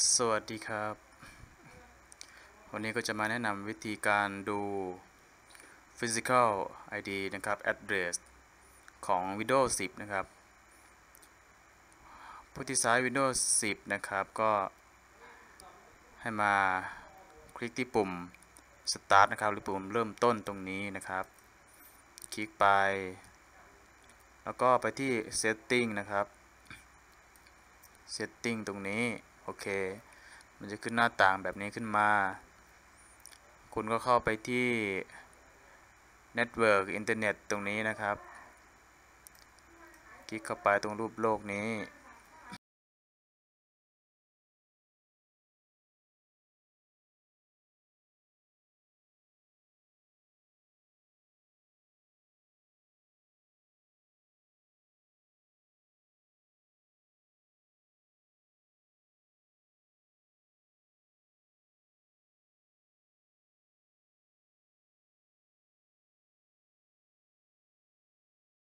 สวัสดีครับ วันนี้ก็จะมาแนะนำวิธีการดู Physical ID นะครับ Address ของ Windows 10 นะครับ ผู้ที่ใช้ Windows 10 นะครับก็ให้มาคลิกที่ปุ่ม Start นะครับ หรือปุ่มเริ่มต้นตรงนี้นะครับ คลิกไป แล้วก็ไปที่ Setting นะครับ Setting ตรงนี้ โอเค มันจะขึ้นหน้าต่างแบบนี้ขึ้นมา คุณก็เข้าไปที่ Network อินเทอร์เน็ตตรงนี้นะครับ คลิกเข้าไปตรงรูปโลกนี้